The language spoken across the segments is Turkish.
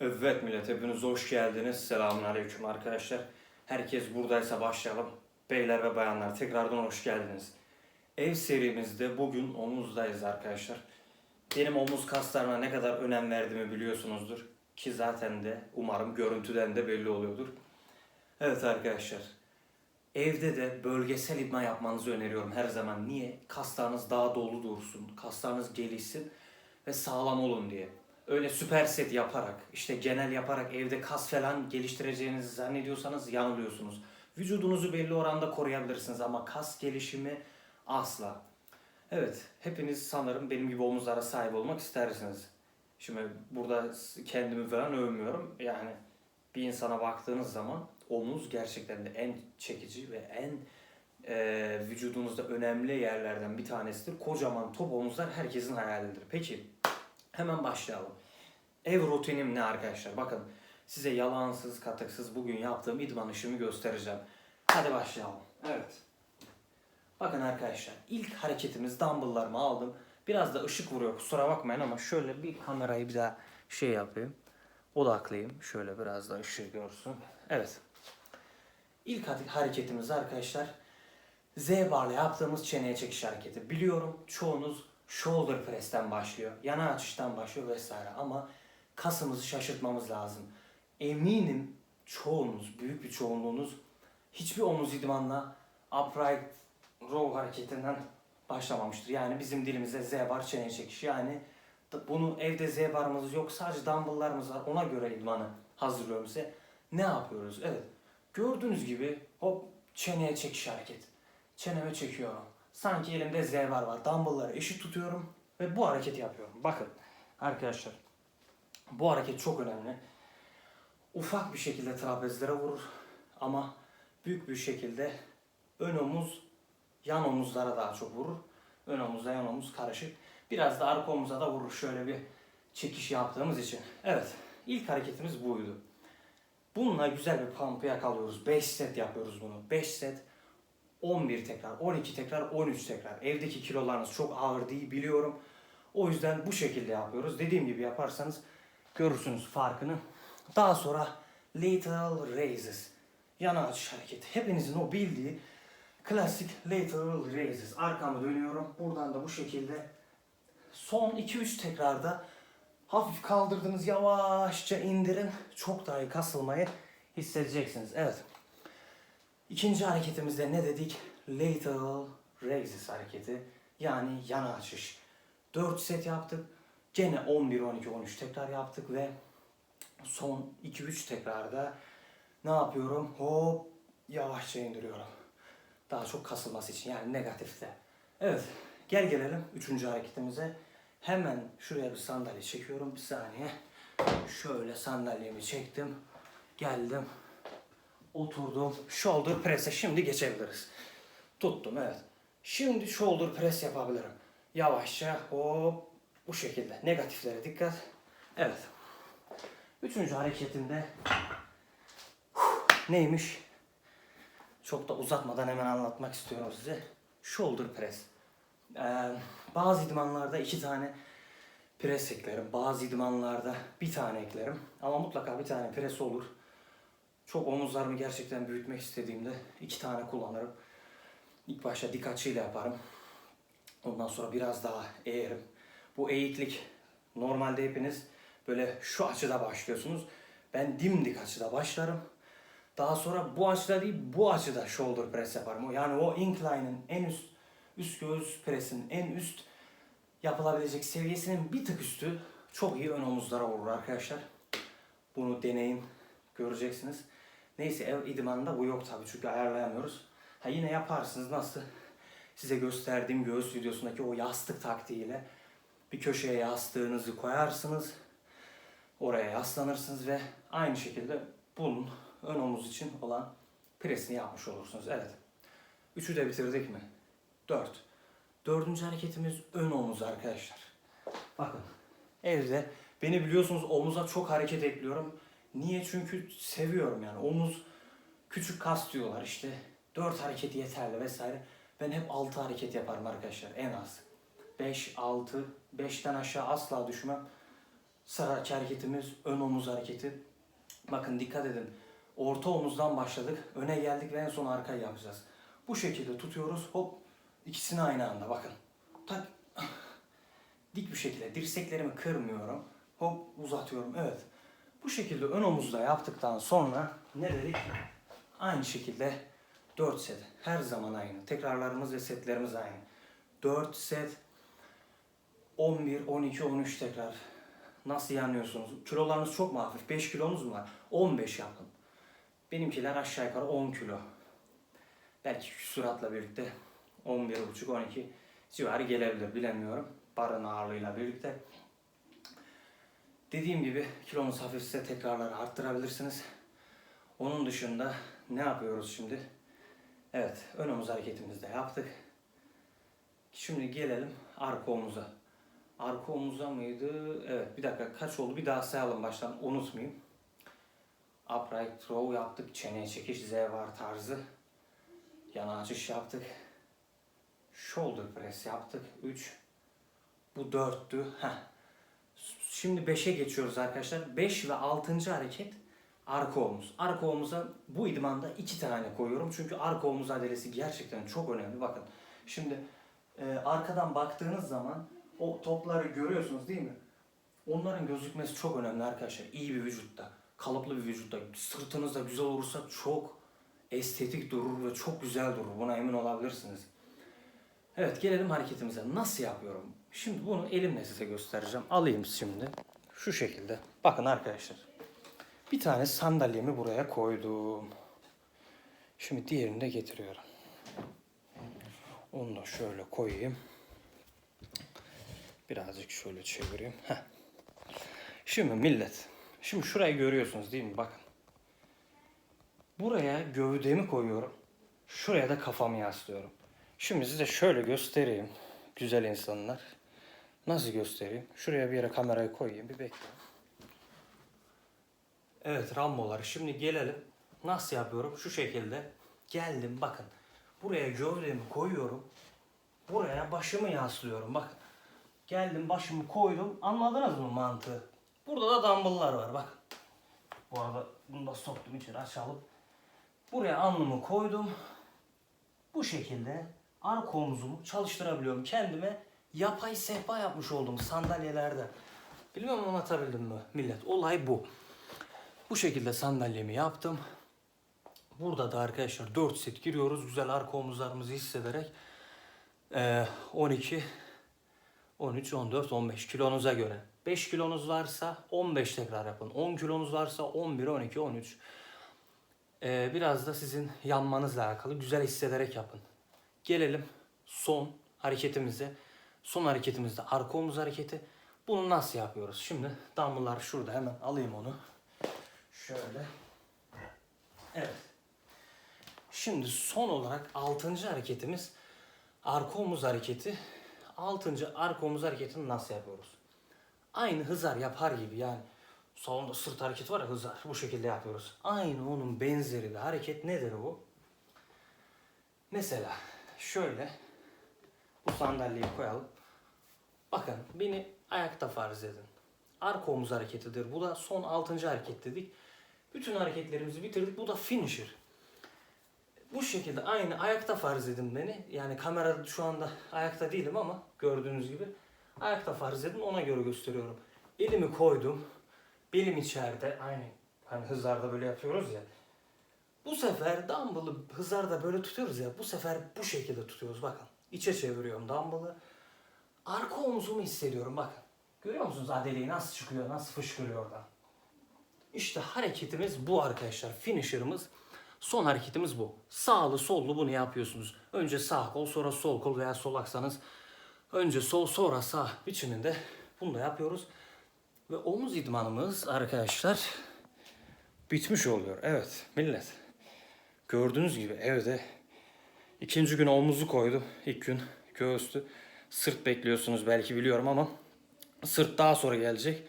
Evet millet hepiniz hoş geldiniz. Selamun aleyküm arkadaşlar. Herkes buradaysa başlayalım. Beyler ve bayanlar tekrardan hoş geldiniz. Ev serimizde bugün omuzdayız arkadaşlar. Benim omuz kaslarına ne kadar önem verdiğimi biliyorsunuzdur. Ki zaten de umarım görüntüden de belli oluyordur. Evet arkadaşlar. Evde de bölgesel idman yapmanızı öneriyorum her zaman. Niye? Kaslarınız daha dolu dursun, kaslarınız gelişsin ve sağlam olun diye. Öyle süper set yaparak, işte genel yaparak evde kas falan geliştireceğinizi zannediyorsanız yanılıyorsunuz. Vücudunuzu belli oranda koruyabilirsiniz ama kas gelişimi asla. Evet, hepiniz sanırım benim gibi omuzlara sahip olmak istersiniz. Şimdi burada kendimi falan övmüyorum. Yani bir insana baktığınız zaman omuz gerçekten de en çekici ve en e, vücudunuzda önemli yerlerden bir tanesidir. Kocaman top omuzlar herkesin hayalidir. Peki hemen başlayalım. Ev rutinim ne arkadaşlar? Bakın size yalansız katıksız bugün yaptığım idman işimi göstereceğim. Hadi başlayalım. Evet. Bakın arkadaşlar ilk hareketimiz dumbbelllarımı aldım. Biraz da ışık vuruyor kusura bakmayın ama şöyle bir kamerayı bir daha şey yapayım. Odaklayayım. Şöyle biraz da ışığı görsün. Evet. İlk hare- hareketimiz arkadaşlar Z barla yaptığımız çeneye çekiş hareketi. Biliyorum çoğunuz shoulder press'ten başlıyor. Yana açıştan başlıyor vesaire ama kasımızı şaşırtmamız lazım. Eminim çoğunuz, büyük bir çoğunluğunuz hiçbir omuz idmanla upright row hareketinden başlamamıştır. Yani bizim dilimizde Z bar çeneye çekiş. Yani bunu evde Z barımız yok sadece dumbbelllarımız var ona göre idmanı hazırlıyorum size. Ne yapıyoruz? Evet. Gördüğünüz gibi hop çeneye çekiş hareket. Çeneme çekiyorum. Sanki elimde Z var. Dumbbellları eşit tutuyorum ve bu hareketi yapıyorum. Bakın arkadaşlar bu hareket çok önemli. Ufak bir şekilde trapezlere vurur ama büyük bir şekilde ön omuz yan omuzlara daha çok vurur. Ön omuzla yan omuz karışık. Biraz da arka omuza da vurur şöyle bir çekiş yaptığımız için. Evet ilk hareketimiz buydu. Bununla güzel bir pump'ı yakalıyoruz. 5 set yapıyoruz bunu. 5 set 11 tekrar, 12 tekrar, 13 tekrar. Evdeki kilolarınız çok ağır değil biliyorum. O yüzden bu şekilde yapıyoruz. Dediğim gibi yaparsanız görürsünüz farkını. Daha sonra lateral raises. Yana açış hareketi. Hepinizin o bildiği klasik lateral raises. Arkamı dönüyorum. Buradan da bu şekilde son 2-3 tekrarda hafif kaldırdınız yavaşça indirin. Çok daha iyi kasılmayı hissedeceksiniz. Evet. İkinci hareketimizde ne dedik? Lateral raises hareketi. Yani yana açış. 4 set yaptık. Gene 11, 12, 13 tekrar yaptık ve son 2-3 tekrarda ne yapıyorum? Hop yavaşça indiriyorum. Daha çok kasılması için yani negatifte. Evet gel gelelim 3. hareketimize. Hemen şuraya bir sandalye çekiyorum. Bir saniye. Şöyle sandalyemi çektim. Geldim. Oturdum. Shoulder press'e şimdi geçebiliriz. Tuttum evet. Şimdi shoulder press yapabilirim. Yavaşça hop bu şekilde. Negatiflere dikkat. Evet. Üçüncü hareketimde neymiş? Çok da uzatmadan hemen anlatmak istiyorum size. Shoulder press. Ee, bazı idmanlarda iki tane pres eklerim. Bazı idmanlarda bir tane eklerim. Ama mutlaka bir tane pres olur. Çok omuzlarımı gerçekten büyütmek istediğimde iki tane kullanırım. İlk başta dik açıyla yaparım. Ondan sonra biraz daha eğerim. Bu eğiklik normalde hepiniz böyle şu açıda başlıyorsunuz. Ben dimdik açıda başlarım. Daha sonra bu açıda değil bu açıda shoulder press yaparım. Yani o incline'ın en üst üst göğüs presin en üst yapılabilecek seviyesinin bir tık üstü çok iyi ön omuzlara vurur arkadaşlar. Bunu deneyin göreceksiniz. Neyse ev idmanında bu yok tabii çünkü ayarlayamıyoruz. Ha yine yaparsınız nasıl? Size gösterdiğim göğüs videosundaki o yastık taktiğiyle bir köşeye yastığınızı koyarsınız. Oraya yaslanırsınız ve aynı şekilde bunun ön omuz için olan presini yapmış olursunuz. Evet. Üçü de bitirdik mi? Dört. Dördüncü hareketimiz ön omuz arkadaşlar. Bakın evde beni biliyorsunuz omuza çok hareket ekliyorum. Niye? Çünkü seviyorum yani. Omuz küçük kas diyorlar işte. Dört hareket yeterli vesaire. Ben hep altı hareket yaparım arkadaşlar en az. 5, 6, 5'ten aşağı asla düşmem. Sıradaki hareketimiz ön omuz hareketi. Bakın dikkat edin. Orta omuzdan başladık. Öne geldik ve en son arkayı yapacağız. Bu şekilde tutuyoruz. Hop. ikisini aynı anda bakın. Tak. Dik bir şekilde dirseklerimi kırmıyorum. Hop uzatıyorum. Evet. Bu şekilde ön omuzda yaptıktan sonra ne dedik? Aynı şekilde 4 set. Her zaman aynı. Tekrarlarımız ve setlerimiz aynı. 4 set 11, 12, 13 tekrar. Nasıl yanıyorsunuz? Kilolarınız çok mu hafif? 5 kilonuz mu var? 15 yapın. Benimkiler aşağı yukarı 10 kilo. Belki süratla birlikte 11,5-12 civarı gelebilir bilemiyorum. Barın ağırlığıyla birlikte. Dediğim gibi kilonuz hafifse tekrarları arttırabilirsiniz. Onun dışında ne yapıyoruz şimdi? Evet, ön omuz hareketimizi de yaptık. Şimdi gelelim arka omuza. Arka omuza mıydı? Evet, bir dakika kaç oldu? Bir daha sayalım baştan unutmayayım. Upright row yaptık. Çeneye çekiş, Z var tarzı. Yana açış yaptık. Shoulder press yaptık. 3. Bu 4'tü. Heh. Şimdi 5'e geçiyoruz arkadaşlar. 5 ve 6. hareket arka omuz. Arka omuza bu idmanda 2 tane koyuyorum. Çünkü arka omuz adalesi gerçekten çok önemli. Bakın şimdi e, arkadan baktığınız zaman o topları görüyorsunuz değil mi? Onların gözükmesi çok önemli arkadaşlar. İyi bir vücutta, kalıplı bir vücutta, sırtınız da güzel olursa çok estetik durur ve çok güzel durur. Buna emin olabilirsiniz. Evet gelelim hareketimize. Nasıl yapıyorum? Şimdi bunu elimle size göstereceğim. Alayım şimdi. Şu şekilde. Bakın arkadaşlar. Bir tane sandalyemi buraya koydum. Şimdi diğerini de getiriyorum. Onu da şöyle koyayım. Birazcık şöyle çevireyim. Heh. Şimdi millet. Şimdi şurayı görüyorsunuz değil mi? Bakın. Buraya gövdemi koyuyorum. Şuraya da kafamı yaslıyorum. Şimdi size şöyle göstereyim. Güzel insanlar. Nasıl göstereyim? Şuraya bir yere kamerayı koyayım. Bir bekleyin. Evet Rambolar. Şimdi gelelim. Nasıl yapıyorum? Şu şekilde. Geldim bakın. Buraya gövdemi koyuyorum. Buraya başımı yaslıyorum. Bakın. Geldim başımı koydum. Anladınız mı mantığı? Burada da dumbbell'lar var bak. Bu arada bunu da soktum içeri açalım. Buraya alnımı koydum. Bu şekilde arka omuzumu çalıştırabiliyorum. Kendime yapay sehpa yapmış oldum sandalyelerde. Bilmiyorum anlatabildim mi millet? Olay bu. Bu şekilde sandalyemi yaptım. Burada da arkadaşlar 4 set giriyoruz. Güzel arka omuzlarımızı hissederek. Ee, 12, 13, 14, 15 kilonuza göre. 5 kilonuz varsa 15 tekrar yapın. 10 kilonuz varsa 11, 12, 13. Ee, biraz da sizin yanmanızla alakalı güzel hissederek yapın. Gelelim son hareketimize. Son hareketimizde arka omuz hareketi. Bunu nasıl yapıyoruz? Şimdi dumbbell'lar şurada hemen alayım onu. Şöyle. Evet. Şimdi son olarak altıncı hareketimiz arka omuz hareketi. Altıncı arka omuz hareketini nasıl yapıyoruz? Aynı hızar yapar gibi yani salonda sırt hareketi var ya hızar bu şekilde yapıyoruz. Aynı onun benzeri bir hareket nedir bu? Mesela şöyle bu sandalyeyi koyalım. Bakın beni ayakta farz edin. Arka omuz hareketidir. Bu da son altıncı hareket dedik. Bütün hareketlerimizi bitirdik. Bu da finisher. Bu şekilde aynı ayakta farz edin beni. Yani kamerada şu anda ayakta değilim ama gördüğünüz gibi ayakta farz edin ona göre gösteriyorum. Elimi koydum. Belim içeride aynı hani hızlarda böyle yapıyoruz ya. Bu sefer dumbbell'ı hızlarda böyle tutuyoruz ya. Bu sefer bu şekilde tutuyoruz bakın. İçe çeviriyorum dumbbell'ı. Arka omzumu hissediyorum bakın. Görüyor musunuz adeliği nasıl çıkıyor, nasıl fışkırıyor oradan. İşte hareketimiz bu arkadaşlar. Finisher'ımız. Son hareketimiz bu. Sağlı sollu bunu yapıyorsunuz. Önce sağ kol sonra sol kol veya sol aksanız önce sol sonra sağ biçiminde bunu da yapıyoruz. Ve omuz idmanımız arkadaşlar bitmiş oluyor. Evet millet. Gördüğünüz gibi evde ikinci gün omuzu koydum. İlk gün göğüstü. Sırt bekliyorsunuz belki biliyorum ama sırt daha sonra gelecek.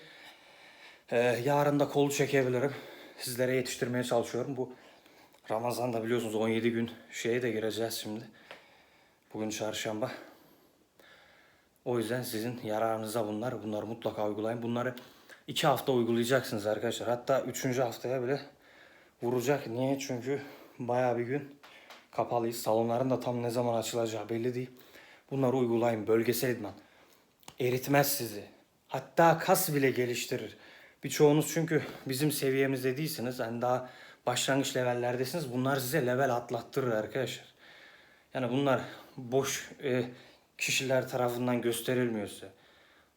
Ee, yarın da kolu çekebilirim. Sizlere yetiştirmeye çalışıyorum. Bu Ramazan'da biliyorsunuz 17 gün şeye de gireceğiz şimdi. Bugün çarşamba. O yüzden sizin yararınıza bunlar. Bunları mutlaka uygulayın. Bunları iki hafta uygulayacaksınız arkadaşlar. Hatta üçüncü haftaya bile vuracak. Niye? Çünkü bayağı bir gün kapalıyız. Salonların da tam ne zaman açılacağı belli değil. Bunları uygulayın. Bölgesel idman. Eritmez sizi. Hatta kas bile geliştirir. Birçoğunuz çünkü bizim seviyemizde değilsiniz. Hani daha başlangıç levellerdesiniz. Bunlar size level atlattırır arkadaşlar. Yani bunlar boş e, kişiler tarafından gösterilmiyor size.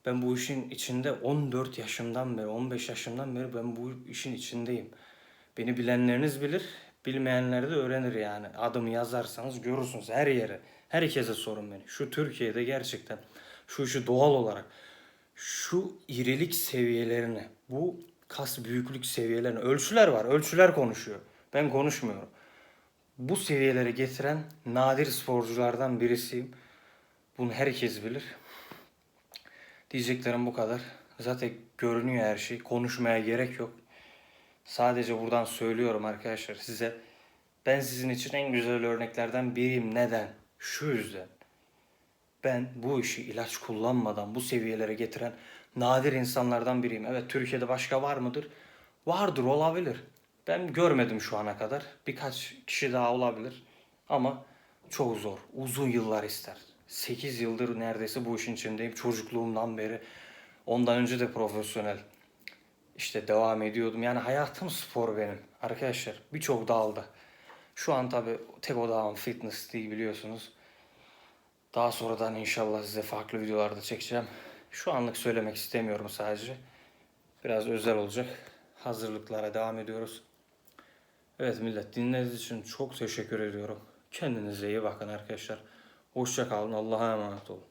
Ben bu işin içinde 14 yaşımdan beri, 15 yaşımdan beri ben bu işin içindeyim. Beni bilenleriniz bilir, bilmeyenler de öğrenir yani. Adımı yazarsanız görürsünüz her yere. Herkese sorun beni. Şu Türkiye'de gerçekten şu işi doğal olarak şu irilik seviyelerini, bu kas büyüklük seviyelerini, ölçüler var. Ölçüler konuşuyor. Ben konuşmuyorum. Bu seviyelere getiren nadir sporculardan birisiyim. Bunu herkes bilir. Diyeceklerim bu kadar. Zaten görünüyor her şey. Konuşmaya gerek yok. Sadece buradan söylüyorum arkadaşlar size. Ben sizin için en güzel örneklerden biriyim. Neden? Şu yüzden. Ben bu işi ilaç kullanmadan bu seviyelere getiren nadir insanlardan biriyim. Evet Türkiye'de başka var mıdır? Vardır olabilir. Ben görmedim şu ana kadar. Birkaç kişi daha olabilir. Ama çok zor. Uzun yıllar ister. 8 yıldır neredeyse bu işin içindeyim. Çocukluğumdan beri. Ondan önce de profesyonel işte devam ediyordum. Yani hayatım spor benim. Arkadaşlar birçok dalda. Şu an tabi tek odağım fitness değil biliyorsunuz. Daha sonradan inşallah size farklı videolarda çekeceğim. Şu anlık söylemek istemiyorum sadece. Biraz özel olacak. Hazırlıklara devam ediyoruz. Evet millet dinlediğiniz için çok teşekkür ediyorum. Kendinize iyi bakın arkadaşlar. Hoşça kalın. Allah'a emanet olun.